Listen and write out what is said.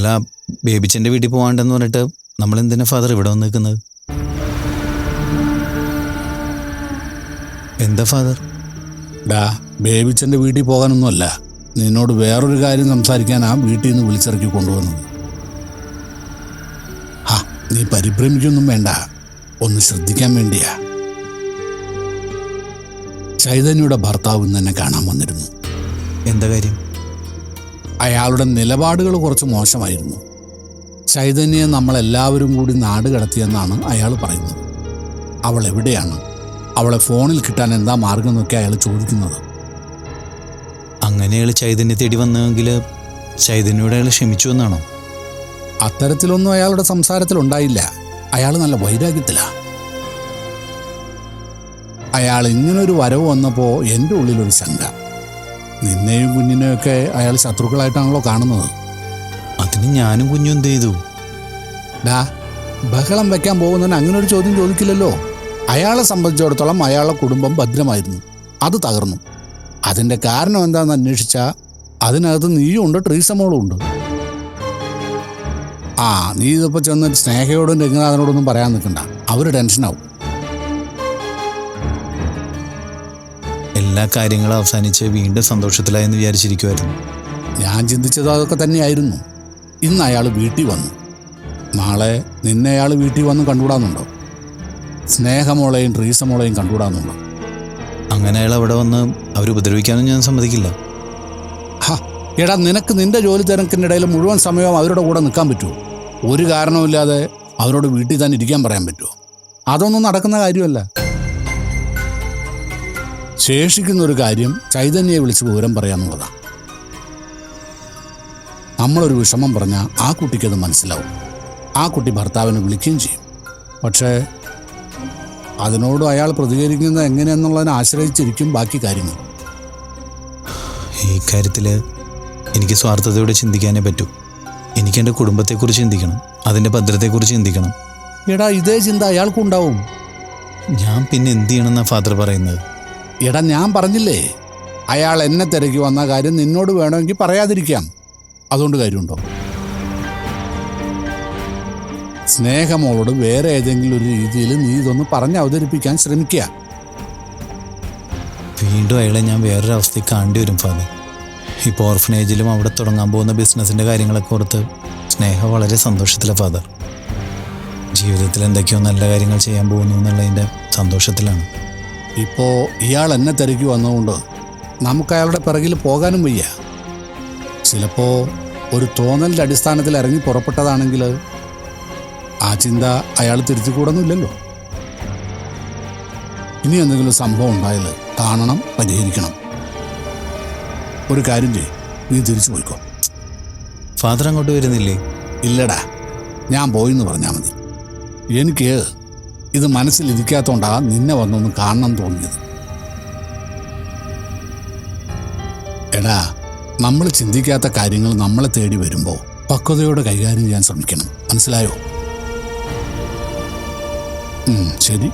അല്ല ബേബിച്ചന്റെ വീട്ടിൽ പോകാണ്ടെന്ന് പറഞ്ഞിട്ട് നമ്മൾ എന്തിനാ ഫാദർ ഇവിടെ വന്ന് നിൽക്കുന്നത് എന്താ ഫാദർ ഡാ ബേബിച്ചന്റെ വീട്ടിൽ പോകാനൊന്നുമല്ല. നിന്നോട് വേറൊരു കാര്യം സംസാരിക്കാനാ വീട്ടിൽ നിന്ന് വിളിച്ചിറക്കി കൊണ്ടുവന്നത്. ആ നീ പരിഭ്രമിക്കൊന്നും വേണ്ട. ഒന്ന് ശ്രദ്ധിക്കാൻ വേണ്ടിയാ. ചൈതന്യയുടെ ഭർത്താവ് ഇന്ന് എന്നെ കാണാൻ വന്നിരുന്നു. എന്താ കാര്യം? അയാളുടെ നിലപാടുകൾ കുറച്ച് മോശമായിരുന്നു. ചൈതന്യെ നമ്മളെല്ലാവരും കൂടി നാട് കടത്തിയെന്നാണ് അയാൾ പറയുന്നത്. അവൾ എവിടെയാണ്? അവളെ ഫോണിൽ കിട്ടാൻ എന്താ മാർഗം എന്നൊക്കെ അയാൾ ചോദിക്കുന്നത്. അങ്ങനെ അയാൾ ചൈതന്യ തേടി വന്നെങ്കിൽ ചൈതന്യോട് അയാൾ ക്ഷമിച്ചു എന്നാണോ? അത്തരത്തിലൊന്നും അയാളുടെ സംസാരത്തിൽ ഉണ്ടായില്ല. അയാൾ നല്ല വൈരാഗ്യത്തിലാണ് അയാൾ ഇങ്ങനൊരു വരവ് വന്നപ്പോൾ എന്റെ ഉള്ളിലൊരു ശങ്ക. നിന്നെയും കുഞ്ഞിനെയൊക്കെ അയാൾ ശത്രുക്കളായിട്ടാണല്ലോ കാണുന്നത്. അതിന് ഞാനും കുഞ്ഞും എന്ത് ചെയ്തു? ഡാ ബഹളം വെക്കാൻ പോകുന്നതിന് അങ്ങനെ ഒരു ചോദ്യം ചോദിക്കില്ലല്ലോ. അയാളെ സംബന്ധിച്ചിടത്തോളം അയാളുടെ കുടുംബം ഭദ്രമായിരുന്നു. അത് തകർന്നു. അതിന്റെ കാരണം എന്താണെന്ന് അന്വേഷിച്ചാൽ അതിനകത്ത് നീയും ഉണ്ട് ട്രീസമോളും ഉണ്ട്. ആ നീ ഇതിപ്പോൾ ചെന്ന് സ്നേഹയോടും രംഗനാഥനോടൊന്നും പറയാൻ നിൽക്കണ്ട. അവർ ടെൻഷനാവും. എല്ലാ കാര്യങ്ങളും അവസാനിച്ച് വീണ്ടും സന്തോഷത്തിലായെന്ന് വിചാരിച്ചിരിക്കുമായിരുന്നു ഞാൻ ചിന്തിച്ചത് അതൊക്കെ തന്നെയായിരുന്നു. ഇന്ന് അയാൾ വീട്ടിൽ വന്നു. നാളെ നിന്നെ അയാൾ വീട്ടിൽ വന്ന് കണ്ടുകൂടാന്നുണ്ടോ? സ്നേഹമോളെയും ട്രീസമോളെയും കണ്ടുകൂടാന്നുണ്ടോ? അങ്ങനെ അയാൾ അവിടെ വന്ന് അവർ ഉപദ്രവിക്കാനും ഞാൻ സമ്മതിക്കില്ല. ഹാ എടാ നിനക്ക് നിന്റെ ജോലി തിരക്കിന്റെ ഇടയിൽ മുഴുവൻ സമയവും അവരുടെ കൂടെ നിൽക്കാൻ പറ്റുമോ? ഒരു കാരണവുമില്ലാതെ അവരോട് വീട്ടിൽ തന്നെ ഇരിക്കാൻ പറയാൻ പറ്റുമോ? അതൊന്നും നടക്കുന്ന കാര്യമല്ല. ശേഷിക്കുന്ന ഒരു കാര്യം ചൈതന്യയെ വിളിച്ച് വിവരം പറയാന്നുള്ളതാണ് നമ്മളൊരു വിഷമം പറഞ്ഞാൽ ആ കുട്ടിക്കത് മനസ്സിലാവും. ആ കുട്ടി ഭർത്താവിനെ വിളിക്കുകയും ചെയ്യും. പക്ഷേ അതിനോട് അയാൾ പ്രതികരിക്കുന്നത് എങ്ങനെയെന്നുള്ളതിനെ ആശ്രയിച്ചിരിക്കും ബാക്കി കാര്യങ്ങൾ. ഈ കാര്യത്തിൽ എനിക്ക് സ്വാർത്ഥതയോടെ ചിന്തിക്കാനേ പറ്റൂ. എനിക്ക് എന്റെ കുടുംബത്തെക്കുറിച്ച് ചിന്തിക്കണം അതിന്റെ ഭദ്രതയെക്കുറിച്ച് ചിന്തിക്കണം. എടാ ഇതേ ചിന്ത അയാൾക്കുണ്ടാവും. ഞാൻ പിന്നെ എന്ത് ചെയ്യണമെന്നാണ് ഫാദർ പറയുന്നത്? എടാ ഞാൻ പറഞ്ഞില്ലേ? അയാൾ എന്നെ തിരക്കി വന്ന കാര്യം നിന്നോട് വേണമെങ്കിൽ പറയാതിരിക്കാം. അതുകൊണ്ട് കാര്യമുണ്ടോ? സ്നേഹമോളോട് വേറെ ഏതെങ്കിലും ഒരു രീതിയിൽ നീ ഇതൊന്ന് പറഞ്ഞ് അവതരിപ്പിക്കാൻ ശ്രമിക്കുക. വീണ്ടും അയാളെ ഞാൻ വേറൊരു അവസ്ഥയ്ക്ക് കാണേണ്ടി വരും ഫാദർ. ഇപ്പോൾ ഓർഫനേജിലും അവിടെ തുടങ്ങാൻ പോകുന്ന ബിസിനസ്സിന്റെ കാര്യങ്ങളൊക്കെ ഓർത്ത് സ്നേഹ വളരെ സന്തോഷത്തിലാണ് ഫാദർ. ജീവിതത്തിൽ എന്തൊക്കെയോ നല്ല കാര്യങ്ങൾ ചെയ്യാൻ പോകുന്നു എന്നുള്ളതിന്റെ സന്തോഷത്തിലാണ്. ഇപ്പോൾ ഇയാൾ എന്നെ തിരക്കി വന്നതുകൊണ്ട് നമുക്ക് അയാളുടെ പിറകിൽ പോകാനും വയ്യ. ചിലപ്പോൾ ഒരു തോന്നലിന്റെ അടിസ്ഥാനത്തിൽ ഇറങ്ങി പുറപ്പെട്ടതാണെങ്കിൽ ആ ചിന്ത അയാൾ തിരുത്തിക്കൂടൊന്നുമില്ലല്ലോ ഇനി എന്തെങ്കിലും സംഭവം ഉണ്ടായാൽ കാണണം പരിഹരിക്കണം. ഒരു കാര്യം ചെയ്യും നീ തിരിച്ചു പോയിക്കോ. ഫാദർ അങ്ങോട്ട് വരുന്നില്ലേ? ഇല്ലടാ ഞാൻ പോയിന്ന് പറഞ്ഞാൽ മതി. എനിക്ക് ഇത് മനസ്സിലിരിക്കാത്തോണ്ടാ നിന്നെ വന്നൊന്ന് കാണണം തോന്നിയത്. എടാ നമ്മൾ ചിന്തിക്കാത്ത കാര്യങ്ങൾ നമ്മളെ തേടി വരുമ്പോൾ പക്വതയോടെ കൈകാര്യം ചെയ്യാൻ ശ്രമിക്കണം. മനസ്സിലായോ? ശരി.